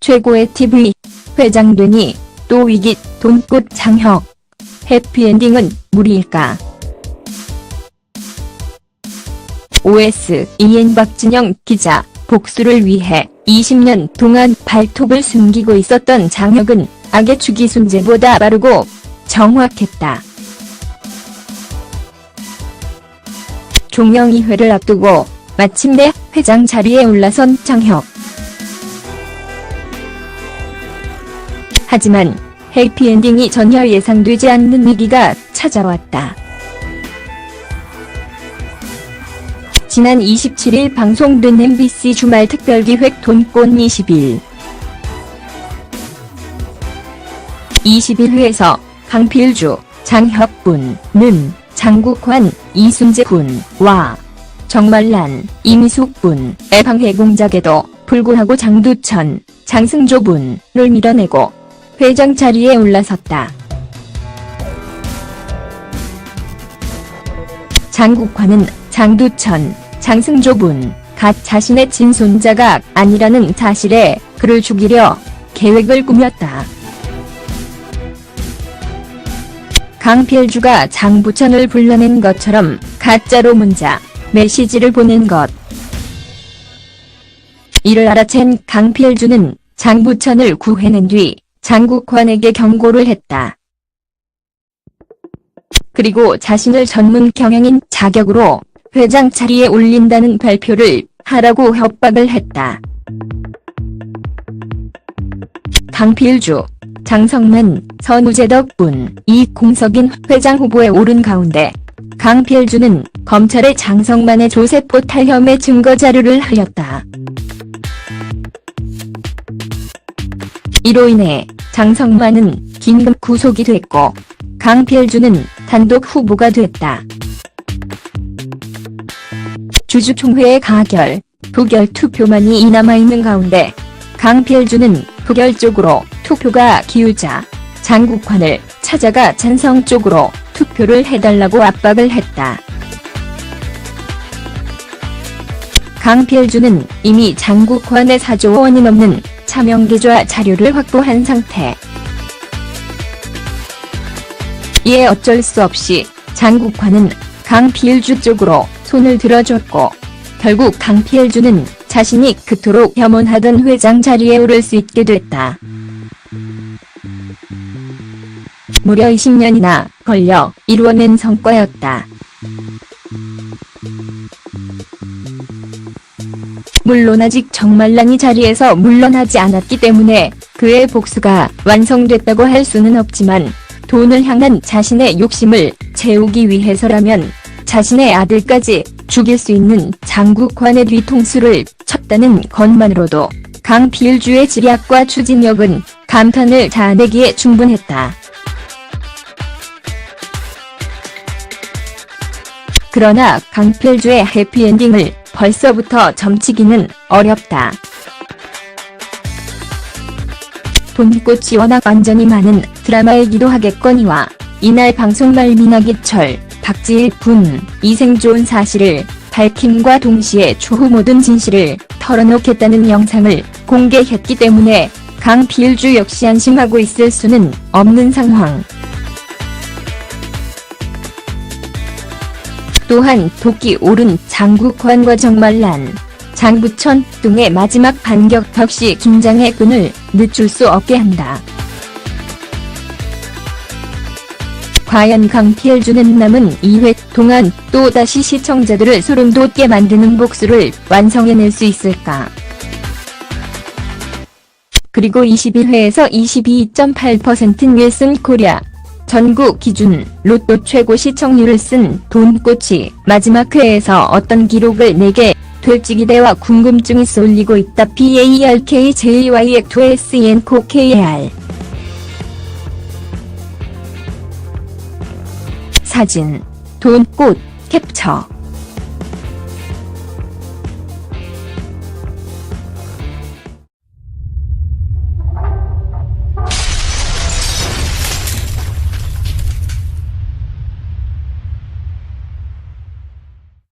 최고의 TV 회장 되니 또 위기 돈꽃 장혁 해피엔딩은 무리일까? OS EN 박진영 기자 복수를 위해 20년 동안 발톱을 숨기고 있었던 장혁은 악의 주기 순재보다 빠르고 정확했다. 종영이회를 앞두고 마침내 회장 자리에 올라선 장혁. 하지만 해피엔딩이 전혀 예상되지 않는 위기가 찾아왔다. 지난 27일 방송된 MBC 주말 특별기획 돈꽃 21. 21회에서 강필주, 장혁군 는 장국환, 이순재 군과 정말란, 임숙군의 방해 공작에도 불구하고 장두천, 장승조군을 밀어내고 회장 자리에 올라섰다. 장국환은 장두천, 장승조군, 갓 자신의 친손자가 아니라는 사실에 그를 죽이려 계획을 꾸몄다. 강필주가 장부천을 불러낸 것처럼 가짜로 문자, 메시지를 보낸 것. 이를 알아챈 강필주는 장부천을 구해낸 뒤 장국환에게 경고를 했다. 그리고 자신을 전문 경영인 자격으로 회장 자리에 올린다는 발표를 하라고 협박을 했다. 강필주, 장성만, 선우재 덕분, 이 공석인 회장 후보에 오른 가운데 강필주는 검찰에 장성만의 조세포 탈 혐의 증거 자료를 하였다. 이로 인해 장성만은 긴급 구속이 됐고 강필주는 단독 후보가 됐다. 주주총회의 가결, 부결 투표만이 남아있는 가운데 강필주는 부결 쪽으로 투표가 기울자 장국환을 찾아가 찬성 쪽으로 투표를 해달라고 압박을 했다. 강필주는 이미 장국환의 4조 원이 넘는 차명계좌 자료를 확보한 상태. 이에 어쩔 수 없이 장국환은 강필주 쪽으로 손을 들어줬고 결국 강필주는 자신이 그토록 혐오하던 회장 자리에 오를 수 있게 됐다. 무려 20년이나 걸려 이루어낸 성과였다. 물론 아직 정말란이 자리에서 물러나지 않았기 때문에 그의 복수가 완성됐다고 할 수는 없지만 돈을 향한 자신의 욕심을 채우기 위해서라면 자신의 아들까지 죽일 수 있는 장국환의 뒤통수를 쳤다는 것만으로도 강필주의 지략과 추진력은 감탄을 자아내기에 충분했다. 그러나 강필주의 해피엔딩을 벌써부터 점치기는 어렵다. 돈꽃이 워낙 완전히 많은 드라마이기도 하겠거니와 이날 방송 말 미나기철, 박지일 군, 이생 좋은 사실을 밝힘과 동시에 추후 모든 진실을 털어놓겠다는 영상을 공개했기 때문에 강필주 역시 안심하고 있을 수는 없는 상황. 또한 도끼 오른 장국환과 정말란, 장부천 등의 마지막 반격 역시 긴장의 끈을 늦출 수 없게 한다. 과연 강필주는 남은 2회 동안 또다시 시청자들을 소름 돋게 만드는 복수를 완성해낼 수 있을까? 그리고 21회에서 22.8% 닐슨 코리아 전국 기준 로또 최고 시청률을 쓴 돈꽃이 마지막 회에서 어떤 기록을 내게 될지 기대와 궁금증이 쏠리고 있다. BARKJYX2SN4KR 사진 돈꽃 캡처